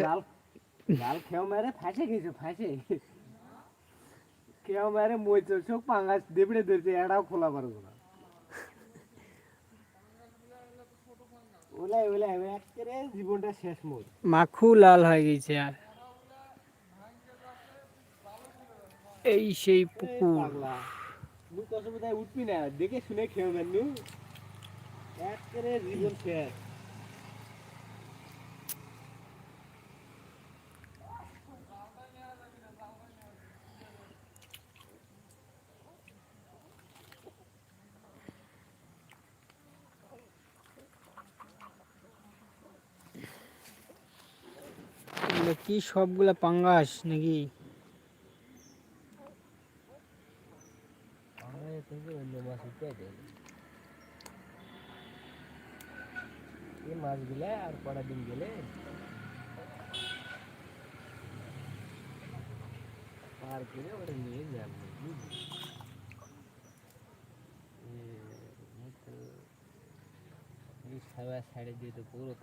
জাল জাল খেও মারে ফাঁসে গেছে ফাঁসে। খেও মারে মই চোখ পাঙ্গাস দেবড়ে ধরছে এটাও খোলা পারব না ওলাই ওলাই একেবারে জীবনটা শেষ মোর মাখু লাল হয়ে গেছে আর। এই সেই পুকুর। কত বোধহয় উঠবি না দেখে শুনে খেও না নু একেবারে জীবন শেষ। কি সবগুলা পাঙ্গাস নাকি? এই মাছগুলা আর পার করে ওটা নিয়ে যাব এই সাইডে দিয়ে তো পুরো